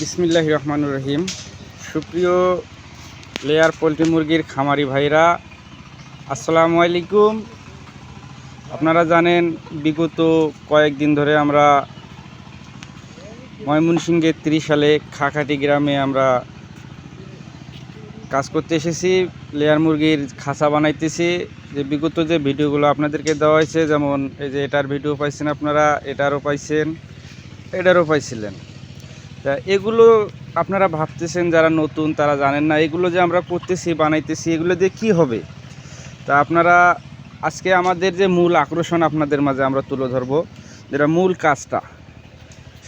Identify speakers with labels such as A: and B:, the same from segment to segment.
A: বিসমিল্লাহ রহমানুর রহিম। সুপ্রিয় লেয়ার পোলট্রি মুরগির খামারি ভাইরা, আসসালামু আলাইকুম। আপনারা জানেন, বিগত কয়েকদিন ধরে আমরা ময়মনসিংহের ত্রিশ সালে খাকাটি গ্রামে আমরা কাজ করতে এসেছি, লেয়ার মুরগির খাঁচা বানাইতেছি। যে বিগত যে ভিডিওগুলো আপনাদেরকে দেওয়া হয়েছে, যেমন এই যে এটার ভিডিও পাইছেন আপনারা, এটারও পাইছেন, এটারও পাইছিলেন। তা এগুলো আপনারা ভাবতেছেন যারা নতুন, তারা জানেন না, এগুলো যে আমরা করতেছি, বানাইতেছি, এগুলো দিয়ে কি হবে? তা আপনারা আজকে আমাদের যে মূল আকর্ষণ আপনাদের মাঝে আমরা তুলে ধরবো, যেটা মূল কাজটা,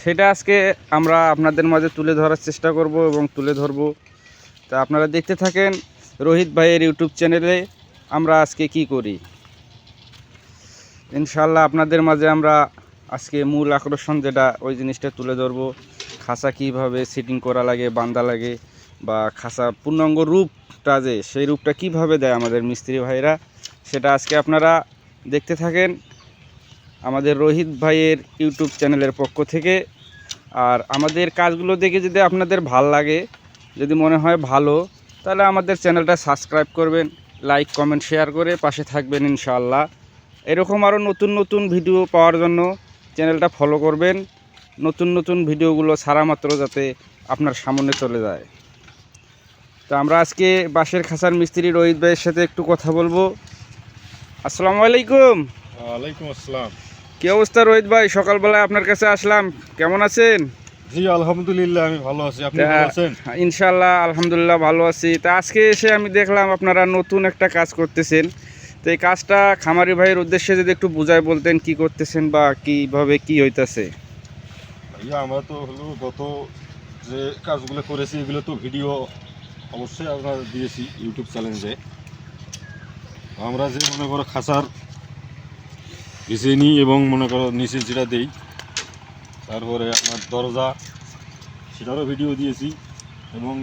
A: সেটা আজকে আমরা আপনাদের মাঝে তুলে ধরার চেষ্টা করব এবং তুলে ধরবো। তা আপনারা দেখতে থাকেন রোহিত ভাইয়ের ইউটিউব চ্যানেলে আমরা আজকে কি করি। ইনশাল্লাহ আপনাদের মাঝে আমরা আজকে মূল আকর্ষণ যেটা, ওই জিনিসটা তুলে ধরবো। খাঁচা কীভাবে সিটিং করা লাগে, বান্দা লাগে, বা খাঁচা পূর্ণাঙ্গ রূপটা যে, সেই রূপটা কীভাবে দেয় আমাদের মিস্ত্রি ভাইরা সেটা আজকে আপনারা দেখতে থাকেন আমাদের রোহিত ভাইয়ের ইউটিউব চ্যানেলের পক্ষ থেকে। আর আমাদের কাজগুলো দেখে যদি আপনাদের ভালো লাগে, যদি মনে হয় ভালো, তাহলে আমাদের চ্যানেলটা সাবস্ক্রাইব করবেন, লাইক, কমেন্ট, শেয়ার করে পাশে থাকবেন ইনশাআল্লাহ। এরকম আরও নতুন নতুন ভিডিও পাওয়ার জন্য চ্যানেলটা ফলো করবেন। নতুন নতুন ভিডিওগুলো ছাড়া মাত্র যাতে আপনার সামনে চলে যায়। তো আমরা আজকে বাঁশের খাঁচার মিস্ত্রি রোহিত ভাইয়ের সাথে একটু কথা বলব। আসসালামু আলাইকুম।
B: ওয়ালাইকুম আসসালাম।
A: কী অবস্থা রোহিত ভাই? সকালবেলায় আপনার কাছে আসলাম। কেমন আছেন?
B: জি আলহামদুলিল্লাহ আমি ভালো আছি। আপনি ভালো আছেন?
A: ইনশাল্লাহ আলহামদুলিল্লাহ ভালো আছি। তা আজকে এসে আমি দেখলাম আপনারা নতুন একটা কাজ করতেছেন। তো এই কাজটা খামারি ভাইয়ের উদ্দেশ্যে যদি একটু বুঝায় বলতেন কি করতেছেন বা কীভাবে কি হইতাছে?
B: ভাইয়া আমরা তো হলো গত যে কাজগুলো করেছি, এগুলো তো ভিডিও অবশ্যই আমরা দিয়েছি ইউটিউব চ্যানেলে। আমরা যে মনে করো খাঁচার ভিজে নিই এবং মনে করো নিচে যেটা দেই, তারপরে আপনার দরজা, সেটারও ভিডিও দিয়েছি এবং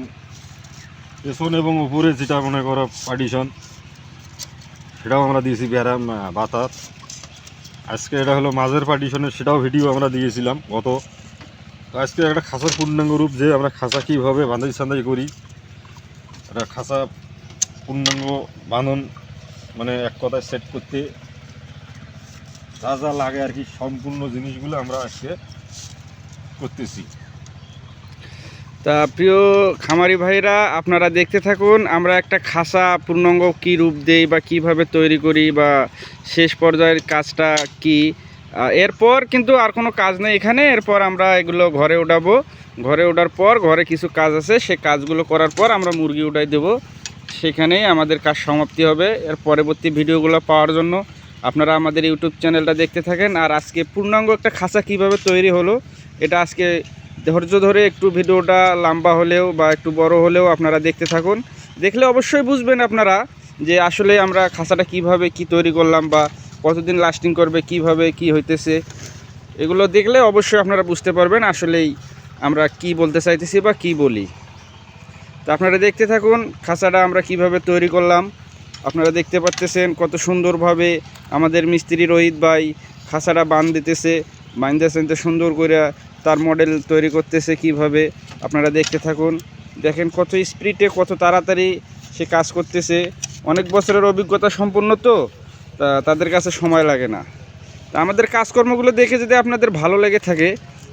B: পেছন এবং উপরে যেটা মনে করো পার্টিশন সেটাও আমরা দিয়েছি ব্যারাম বাতাস। আজকে এটা হলো মাঝের পার্টিশনের সেটাও ভিডিও আমরা দিয়েছিলাম গত আজকে একটা খাঁচার পূর্ণাঙ্গ রূপ যে আমরা খাঁচা কীভাবে বাঁধাই সান্দাই করি, একটা খাঁচা পূর্ণাঙ্গ বাঁধন মানে এক কথায় সেট করতে যা যা লাগে আর কি সম্পূর্ণ জিনিসগুলো আমরা আজকে করতেছি।
A: তা প্রিয় খামারি ভাইরা, আপনারা দেখতে থাকুন, আমরা একটা খাসা পূর্ণাঙ্গ কী রূপ দেই বা কীভাবে তৈরি করি বা শেষ পর্যায়ের কাজটা কি। এরপর কিন্তু আর কোনো কাজ নেই এখানে। এরপর আমরা এগুলো ঘরে উঠাবো। ঘরে ওঠার পর, ঘরে কিছু কাজ আছে, সে কাজগুলো করার পর আমরা মুরগি উঠাই দেবো। সেখানেই আমাদের কাজ সমাপ্তি হবে এর পরবর্তী ভিডিওগুলো পাওয়ার জন্য। আপনারা আমাদের ইউটিউব চ্যানেলটা দেখতে থাকেন। আর আজকে পূর্ণাঙ্গ একটা খাঁচা কীভাবে তৈরি হলো, এটা আজকে ধৈর্য ধরে একটু ভিডিওটা লম্বা হলেও বা একটু বড় হলেও আপনারা দেখতে থাকুন। দেখলে অবশ্যই বুঝবেন আপনারা যে আসলে আমরা খাঁচাটা কীভাবে কি তৈরি করলাম বা কতদিন লাস্টিং করবে, কীভাবে, কি হইতেছে, এগুলো দেখলে অবশ্যই আপনারা বুঝতে পারবেন আসলেই আমরা কি বলতে চাইতেছি বা কি বলি। তো আপনারা দেখতে থাকুন, খাঁচাটা আমরা কীভাবে তৈরি করলাম। আপনারা দেখতে পাচ্তেছেন কত সুন্দরভাবে আমাদের মিস্ত্রি রোহিত ভাই খাঁচাটা বান দিতেছে বান্ধতেছেন তো সুন্দর করে তার মডেল তৈরি করতেছে কীভাবে, আপনারা দেখতে থাকুন। দেখেন কত স্পিডে কত তাড়াতাড়ি সে কাজ করতেছে। অনেক বছরের অভিজ্ঞতা সম্পন্ন তো। তা তাদের কাছে সময় লাগে না। তা আমাদের কাজকর্মগুলো দেখে যদি আপনাদের ভালো লেগে থাকে,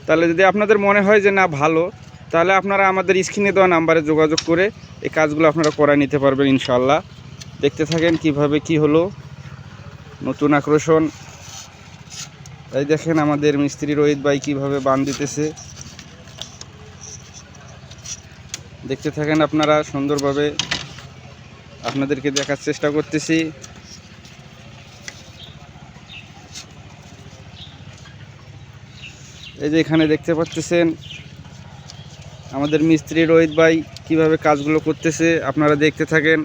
A: তাহলে যদি আপনাদের মনে হয় যে না ভালো, তাহলে আপনারা আমাদের স্ক্রিনে দেওয়া নাম্বারে যোগাযোগ করে এই কাজগুলো আপনারা করায় নিতে পারবেন ইনশাল্লাহ দেখতে থাকেন কীভাবে কি হলো। নতুন আকর্ষণ। এই দেখেন আমাদের মিস্ত্রি রোহিত ভাই কীভাবে বান দিতেছে। দেখতে থাকেন আপনারা সুন্দরভাবে। আপনাদেরকে দেখার চেষ্টা করতেছি। এই যে এখানে দেখতে পাচ্ছেন আমাদের মিস্ত্রি রোহিত ভাই কীভাবে কাজগুলো করতেছে, আপনারা দেখতে থাকেন।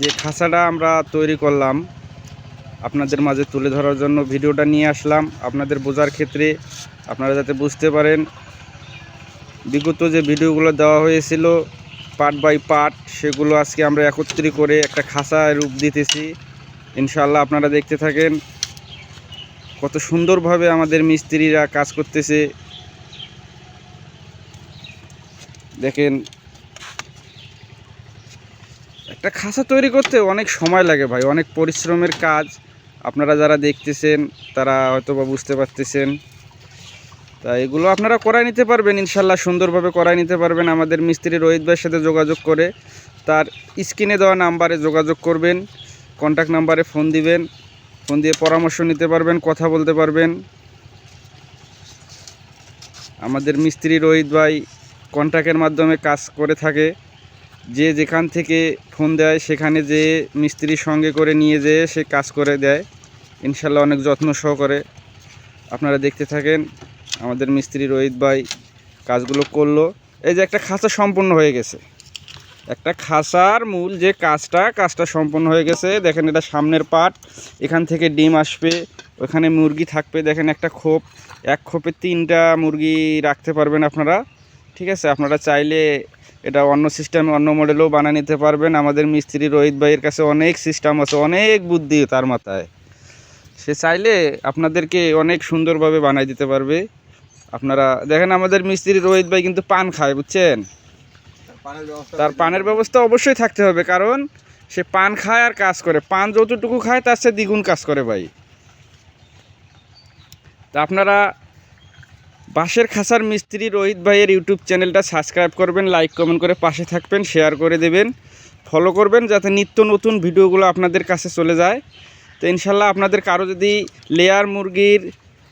A: যে খাঁচাটা আমরা তৈরি করলাম, আপনাদের মাঝে তুলে ধরার জন্য ভিডিওটা নিয়ে আসলাম। আপনাদের বোঝার ক্ষেত্রে আপনারা যাতে বুঝতে পারেন, বিগত যে ভিডিওগুলো দেওয়া হয়েছিল, পার্ট বাই পার্ট, সেগুলো আজকে আমরা একত্রি করে একটা খাঁচা রূপ দিতেছি। ইনশাল্লাহ আপনারা দেখতে থাকেন। কত সুন্দরভাবে আমাদের মিস্ত্রিরা কাজ করতেছে। দেখেন। একটা খাঁচা তৈরি করতে অনেক সময় লাগে ভাই, অনেক পরিশ্রমের কাজ। আপনারা যারা দেখতেছেন, তারা হয়তো বা বুঝতে পারতেছেন। তা এগুলো আপনারা করাই নিতে পারবেন, ইনশাল্লাহ সুন্দরভাবে করাই নিতে পারবেন। আমাদের মিস্ত্রি রোহিত ভাইয়ের সাথে যোগাযোগ করে তার স্ক্রিনে দেওয়া নাম্বারে যোগাযোগ করবেন কন্ট্যাক্ট নাম্বারে ফোন দিবেন। ফোন দিয়ে পরামর্শ নিতে পারবেন, কথা বলতে পারবেন। আমাদের মিস্ত্রি রোহিত ভাই কন্ট্যাক্টের মাধ্যমে কাজ করে থাকে। যে যেখান থেকে ফোন দেয়, সেখানে যে মিস্ত্রির সঙ্গে করে নিয়ে যেয়ে সে কাজ করে দেয়। ইনশাল্লাহ অনেক যত্ন সহকারে আপনারা দেখতে থাকেন। আমাদের মিস্ত্রি রোহিত ভাই কাজগুলো করল। এই যে একটা খাঁচা সম্পূর্ণ হয়ে গেছে। একটা খাসার মূল যে কাজটা কাজটা সম্পন্ন হয়ে গেছে। দেখেন এটা সামনের পাট, এখান থেকে ডিম আসবে, ওখানে মুরগি থাকবে। দেখেন একটা খোপ, এক খোপে তিনটা মুরগি রাখতে পারবেন আপনারা, ঠিক আছে? আপনারা চাইলে এটা অন্য সিস্টেমে অন্য মডেলেও বানিয়ে নিতে পারবেন। আমাদের মিস্ত্রি রোহিত ভাইয়ের কাছে অনেক সিস্টেম আছে, অনেক বুদ্ধি তার মাথায়। সে চাইলে আপনাদেরকে অনেক সুন্দরভাবে বানাই দিতে পারবে। আপনারা, দেখেন আমাদের মিস্ত্রি রোহিত ভাই কিন্তু পান খায়, বুঝছেন? তার পানের ব্যবস্থা অবশ্যই থাকতে হবে কারণ সে পান খায় আর কাজ করে। পান যতটুকু খায় তার সে দ্বিগুণ কাজ করে ভাই। তা আপনারা বাঁশের খাসার মিস্ত্রি রোহিত ভাইয়ের ইউটিউব চ্যানেলটা সাবস্ক্রাইব করবেন লাইক কমেন্ট করে পাশে থাকবেন শেয়ার করে দেবেন ফলো করবেন যাতে নিত্য নতুন ভিডিওগুলো আপনাদের কাছে চলে যায়। তো ইনশাল্লাহ আপনাদের কারও যদি লেয়ার মুরগির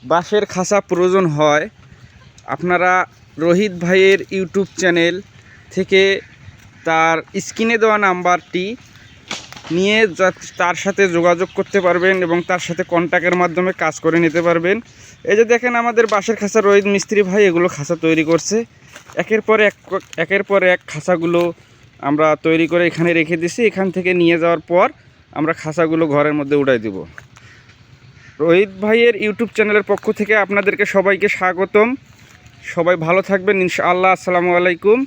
A: বাঁশের খাসা প্রয়োজন হয় আপনারা রোহিত ভাইয়ের ইউটিউব চ্যানেল থেকে তার স্ক্রিনে দেওয়া নাম্বারটি নিয়ে তার সাথে যোগাযোগ করতে পারবেন এবং তার সাথে কন্ট্যাক্টের মাধ্যমে কাজ করে নিতে পারবেন। এই যে দেখেন আমাদের বাঁশের খাঁচা রোহিত মিস্ত্রি ভাই এগুলো খাঁচা তৈরি করছে। একের পর এক, একের পর এক খাঁচাগুলো আমরা তৈরি করে এখানে রেখে দিছি। এখান থেকে নিয়ে যাওয়ার পর আমরা খাঁচাগুলো ঘরের মধ্যে উঠাই দিব। রোহিত ভাইয়ের ইউটিউব চ্যানেলের পক্ষ থেকে আপনাদেরকে সবাইকে স্বাগতম। সবাই ভালো থাকবেন। ইনশাআল্লাহ। আসসালামু আলাইকুম।